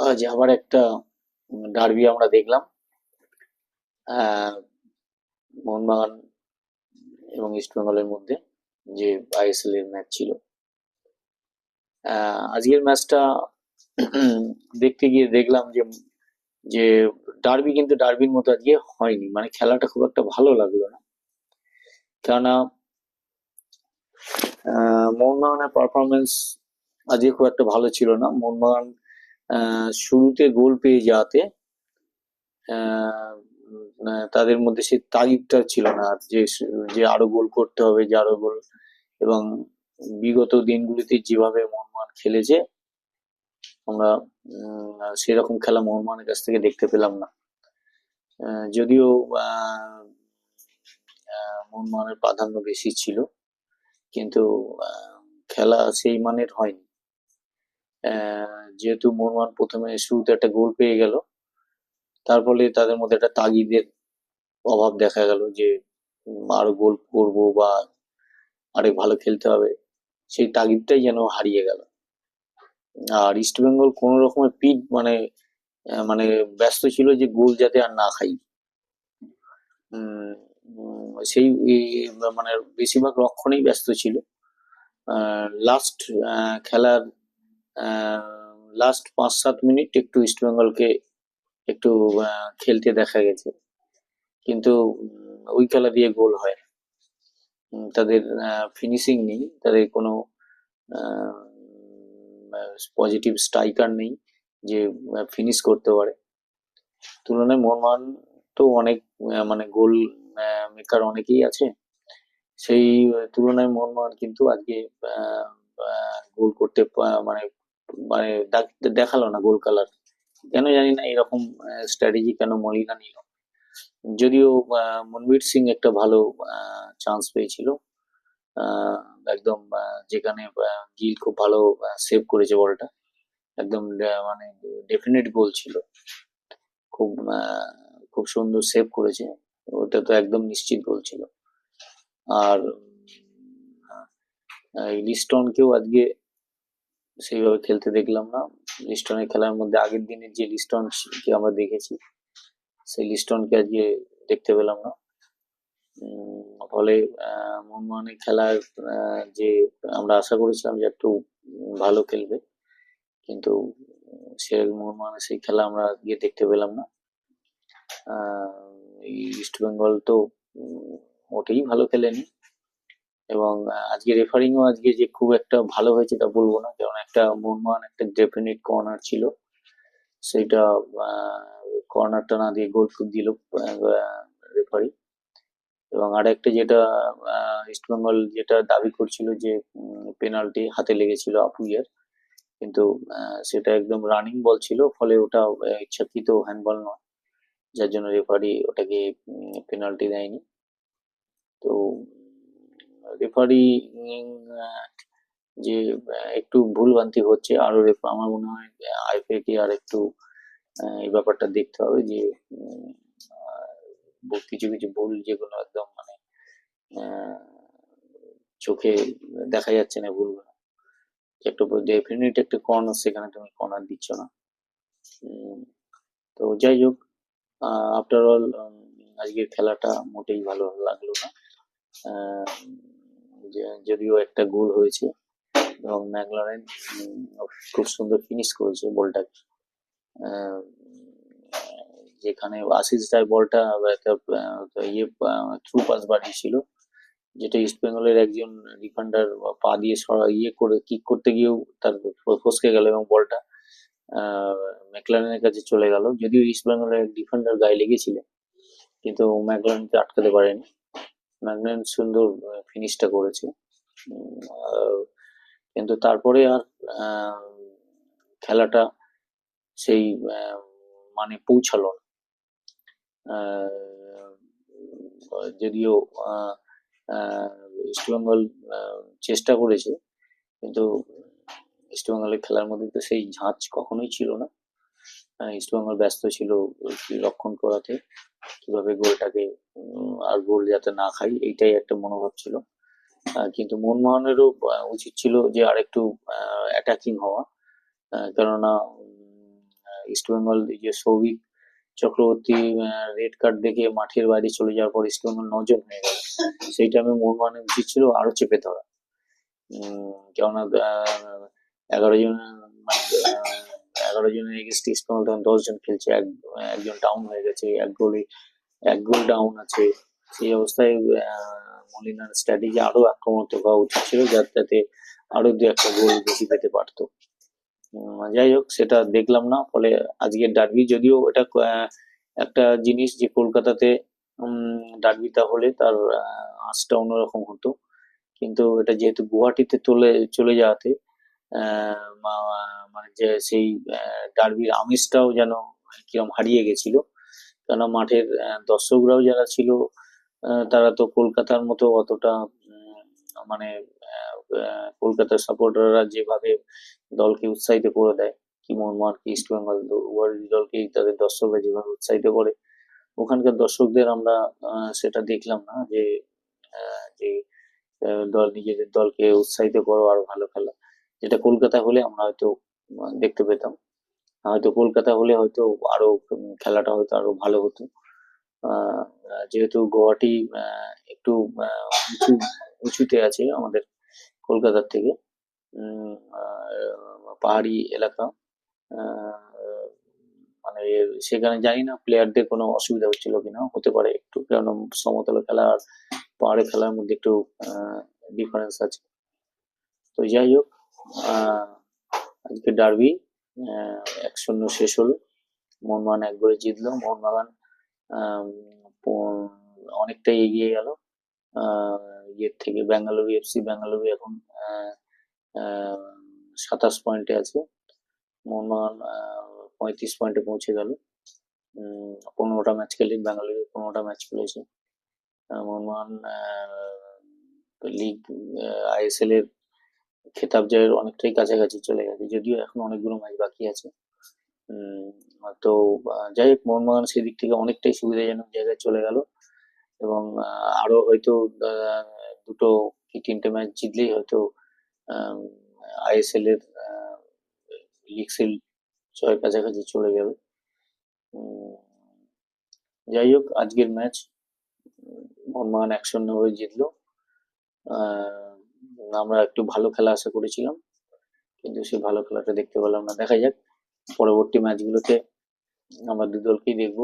আজ আবার একটা ডার্বি আমরা দেখলাম। মোহনবাগান এবং ইস্টবেঙ্গলের মধ্যে যে আইএসএল এর ম্যাচ ছিল। আজকের ম্যাচটা দেখতে গিয়ে দেখলাম যে যে ডার্বি কিন্তু ডার্বির মতো আজকে হয়নি। মানে খেলাটা খুব একটা ভালো লাগল না। কেননা মোহনবাগানের পারফরমেন্স আজকে খুব একটা ভালো ছিল না। মোহনবাগান শুরুতে গোল পেয়ে যাওয়াতে তাদের মধ্যে সেই তাগিদটা ছিল না আর যে যে আরও গোল করতে হবে, যে আরও গোল। এবং বিগত দিনগুলিতে যেভাবে মোহনবাগান খেলেছে, আমরা সেরকম খেলা মোহনবাগানের কাছ থেকে দেখতে পেলাম না। যদিও মোহনবাগানের প্রাধান্য বেশি ছিল, কিন্তু খেলা সেই মানের হয়নি। যেহেতু মোহনবাগান প্রথমে শুরুতে একটা গোল পেয়ে গেল, তার ফলে তাদের মধ্যে একটা তাগিদের অভাব দেখা গেল যে আরও গোল করব বা আরেক ভালো খেলতে হবে, সেই তাগিদটাই যেন হারিয়ে গেল। আর ইস্ট বেঙ্গল কোনো রকমের পিট মানে মানে ব্যস্ত ছিল যে গোল যাতে আর না খাই। সেই মানে বেশিরভাগ রক্ষণেই ব্যস্ত ছিল। লাস্ট খেলার লাস্ট পাঁচ সাত মিনিট একটু ইস্ট বেঙ্গলকে একটু খেলতে দেখা গেছে। কিন্তু ওই খেলা দিয়ে গোল হয় তাদের ফিনিশিং নেই। তাদের কোনো পজিটিভ স্ট্রাইকার নেই যে ফিনিশ করতে পারে। তুলনায় মোহনবাগান তো অনেক মানে গোল মেকার অনেকেই আছে। সেই তুলনায় মোহনবাগান কিন্তু আজকে গোল করতে মানে মানে দেখ- দেখাল না গোল কালার কেন জানি না এরকম স্ট্র্যাটেজি কেন মলিনা নিল যদিও মনবীর সিং একটা ভালো চান্স পেয়েছিল। একদম যেখানে গিল খুব ভালো সেভ করেছে বলটা। একদম মানে ডেফিনেট গোল ছিল। খুব খুব সুন্দর সেভ করেছে। ওটা তো একদম নিশ্চিত গোল ছিল। আর লিস্টনকেও আজকে সেইভাবে খেলতে দেখলাম না। লিস্টনের খেলার মধ্যে আগের দিনের যে লিস্টন কে আমরা দেখেছি, সেই লিস্টনকে আজকে দেখতে পেলাম না। ফলে মোহনবাগানের খেলার যে আমরা আশা করেছিলাম যে একটু ভালো খেলবে, কিন্তু সে মোহনবাগানের সেই খেলা আমরা গিয়ে দেখতে পেলাম না। ইস্ট বেঙ্গল তো মোটেই ভালো খেলেনি। এবং আজকে রেফারিংও আজকে যে খুব একটা ভালো হয়েছে তা বলব না। কারণ একটা মোহনবাগান একটা ডেফিনিট কর্নার ছিল। সেটা কর্নারটা না দিয়ে গোল দিল রেফারি এবং আর একটা যেটা ইস্টবেঙ্গল যেটা দাবি করছিল যে পেনাল্টি হাতে লেগেছিল আপুইয়ার। কিন্তু সেটা একদম রানিং বল ছিল, ফলে ওটা ইচ্ছাকৃত হ্যান্ডবল নয়। যার জন্য রেফারি ওটাকে পেনাল্টি দেয়নি। তো রেফারি যে একটু ভুলভ্রান্তি হচ্ছে আরও আমার মনে হয় আইপিএ কে আর একটু এই ব্যাপারটা দেখতে হবে যে কিছু কিছু ভুল যেগুলো একদম মানে চোখে দেখা যাচ্ছে না ভুলগুলো। একটা ডেফিনেট একটা কর্নার সেখানে তুমি কর্নার দিচ্ছ না। তো যাই হোক আফটার অল আজকের খেলাটা মোটেই ভালো লাগল না। আহ, যদিও একটা গোল হয়েছে এবং ম্যাকলারেন খুব সুন্দর ফিনিশ করেছে বলটাকে আহ, যেখানে আশিস রায় বলটা একটা ইয়ে থ্রু পাস বাড়িয়েছিল যেটা ইস্ট বেঙ্গলের একজন ডিফেন্ডার পা দিয়ে সরা ইয়ে করে কিক করতে গিয়েও তার ফসকে গেল এবং বলটা ম্যাকলারেনের কাছে চলে গেল। যদিও ইস্ট বেঙ্গলের এক ডিফেন্ডার গায়ে লেগেছিলেন কিন্তু ম্যাকলারেনকে আটকাতে পারেনি। ম্যাকলারেন সুন্দর ফিনিশটা করেছে। কিন্তু তারপরে আর খেলাটা সেই মানে পৌঁছালো না। যদিও ইস্টবেঙ্গল চেষ্টা করেছে, কিন্তু ইস্টবেঙ্গলের খেলার মধ্যে তো সেই ঝাঁজ কখনোই ছিল না। ইস্টবেঙ্গল ব্যস্ত ছিল রক্ষণ করাতে। কীভাবে গোলটাকে আর গোল যাতে না খাই এইটাই একটা মনোভাব ছিল। কিন্তু মোহনবাগানেরও আহ, উচিত ছিল যে আরেকটু অ্যাটাকিং হওয়া। কেননা উম, ইস্ট বেঙ্গল এই যে সৌভিক চক্রবর্তী রেড কার্ড দেখে মাঠের বাইরে চলে যাওয়ার পর ইস্ট বেঙ্গল নজন হয়ে গেল। সেই টাইমে মোহনবাগানের উচিত ছিল আরও চেপে ধরা। কেননা এগারো জন মানে এগারো জনের এগেস্ট ইস্ট বেঙ্গল তখন দশ জন খেলছে, এক, একজন ডাউন হয়ে গেছে, এক গোলে এক গোল ডাউন আছে। সেই অবস্থায় মলিনার স্ট্র্যাটেজি আরও আক্রমণাত্মক হওয়া উচিত ছিল, যার যাতে আরও দু একটা গোল বেশি পেতে পারতো। যাই হোক, সেটা দেখলাম না, ফলে আজকের ডার্বি যদিও এটা একটা জিনিস যে কলকাতাতে ডার্বিটা হলে তার আঁচটা অন্যরকম হতো। কিন্তু এটা যেহেতু গুয়াহাটিতে চলে চলে যাওয়াতে মানে যে সেই ডার্বির আমেজটাও যেন কিরম হারিয়ে গেছিল। কেননা মাঠের দর্শকরাও যারা ছিল তারা তো কলকাতার মতো অতটা মানে কলকাতার সাপোর্টাররা যেভাবে দলকে উৎসাহিত করে দেয় কি মোহনবাগান কি ইস্ট বেঙ্গল দলকেই তাদের দর্শকরা যেভাবে উৎসাহিত করে, ওখানকার দর্শকদের আমরা সেটা দেখলাম না যে যে দল নিজেদের দলকে উৎসাহিত করো আরও ভালো খেলা। যেটা কলকাতা হলে আমরা হয়তো দেখতে পেতাম। হয়তো কলকাতা হলে হয়তো আরও খেলাটা হয়তো আরও ভালো হতো। যেহেতু গুয়াহাটি আহ, একটু উঁচু উঁচুতে আছে আমাদের কলকাতার থেকে পাহাড়ি এলাকা। মানে সেখানে জানি না প্লেয়ারদের কোনো অসুবিধা হচ্ছিল কিনা হতে পারে একটু কারণ সমতল খেলা আর পাহাড়ে খেলার মধ্যে একটু ডিফারেন্স আছে। তো যাই হোক আজকে ডার্বি এক শূন্য শেষ হলো। মোহনবাগান এক গোলে জিতলো মোহনবাগান অনেকটাই এগিয়ে গেল। ইয়ের থেকে বেঙ্গালুরু এফসি বেঙ্গালুরু এখন সাতাশ পয়েন্টে আছে। মোহনবাগান পঁয়ত্রিশ পয়েন্টে পৌঁছে গেল। পনেরোটা ম্যাচ খেলে বেঙ্গালুরু পনেরোটা ম্যাচ খেলেছে মোহনবাগান লিগ আইএসএল এর খেতাব জয়ের অনেকটাই কাছাকাছি চলে গেছে যদিও এখন অনেকগুলো ম্যাচ বাকি আছে। তো যাই হোক মোহনবাগান সেদিক থেকে অনেকটাই সুবিধাজনক জায়গায় চলে গেল। এবং আরও হয়তো দুটো কি তিনটে ম্যাচ জিতলেই হয়তো আইএসএল এর লিগ সেল কাছাকাছি চলে উম, যাই হোক আজকের ম্যাচ মোহনবাগান এক শূন্য হয়ে জিতলো। আহ, আমরা একটু ভালো খেলা আশা করেছিলাম। কিন্তু সেই ভালো খেলাটা দেখতে পেলাম না। দেখা যাক পরবর্তী ম্যাচগুলোতে আমরা দু দলকেই দেখব।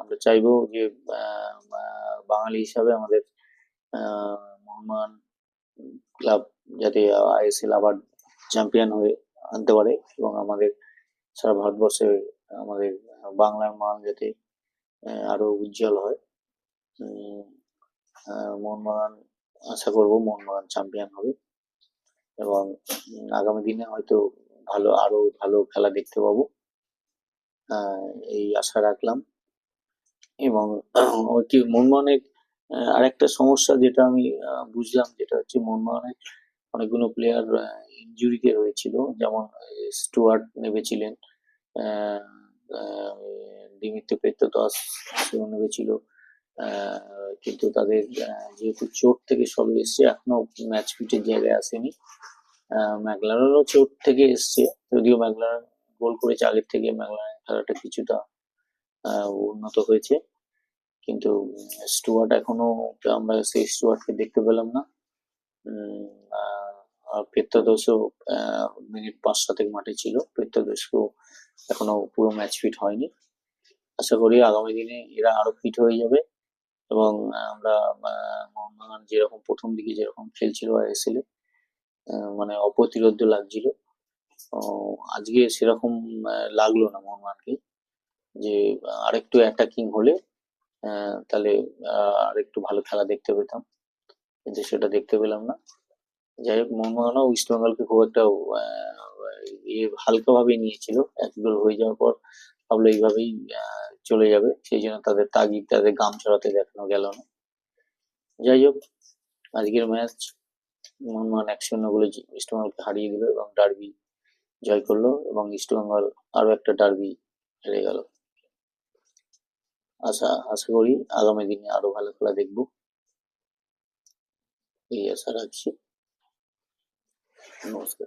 আমরা চাইব যে বাঙালি হিসাবে আমাদের আহ, মোহনবাগান ক্লাব যাতে আইএসএল আবার চ্যাম্পিয়ন হয়ে আনতে পারে এবং আমাদের সারা ভারতবর্ষে আমাদের বাংলার মান যাতে আরও উজ্জ্বল হয়। মোহনবাগান আশা করব মোহনবাগান চ্যাম্পিয়ন হবে। এবং আগামী দিনে হয়তো ভালো আরও ভালো খেলা দেখতে পাবো। এই আশা রাখলাম। এবং কি আহ, আরেকটা সমস্যা যেটা আমি বুঝলাম যেটা হচ্ছে মোহনবাগানের অনেকগুলো প্লেয়ার ইনজুরিতে রয়েছিল। যেমন স্টুয়ার্ট নেমেছিলেন দিমিত্র পেত্রদাস সেও নেমেছিল কিন্তু তাদের যেহেতু চোট থেকে সবে এসছে এখনও ম্যাচ ফিটের জায়গায় আসেনি। আহ, ম্যাকলারেরও চোট থেকে এসছে যদিও ম্যাকলারেন গোল করেছে আগের থেকে ম্যাকলারেন খেলাটা কিছুটা উন্নত হয়েছে। কিন্তু স্টুয়ার্ট এখনও আমরা সেই স্টুয়ার্টকে দেখতে পেলাম না। পেত্রাদোসও মিনিট পাঁচ সাতেক মাঠে ছিল। পেত্রাদোসকেও এখনও পুরো ম্যাচ ফিট হয়নি। আশা করি আগামী দিনে এরা আরও ফিট হয়ে যাবে। এবং আমরা মোহনবাগান যেরকম প্রথম দিকে যেরকম খেলছিল আইএসএল এ মানে অপ্রতিরোধ্য লাগছিল। আজকে সেরকম লাগল না মোহনবাগানকে যে, আরেকটু অ্যাটাকিং হলে তাহলে আরেকটু ভালো খেলা দেখতে পেতাম। কিন্তু সেটা দেখতে পেলাম না। যাই হোক, মোহনবাগানও ইস্ট বেঙ্গলকে খুব একটা হালকা ভাবে নিয়েছিল। এক গোল হয়ে যাওয়ার পর ভাবলো এইভাবেই চলে যাবে। সেই জন্য তাদের তাগিদ, তাদের গাম ছড়াতে দেখানো গেল না। যাই হোক, আজকের ম্যাচ মোহনবাগান এক শূন্য গোলে জি- ইস্ট বেঙ্গলকে হারিয়ে দিল এবং ডার্বি জয় করল এবং ইস্ট বেঙ্গল আরও একটা ডার্বি হেরে গেল। আশা আশা করি আগামী দিনে আরও ভালো খেলা দেখব। এই আশা রাখছি। নমস্কার।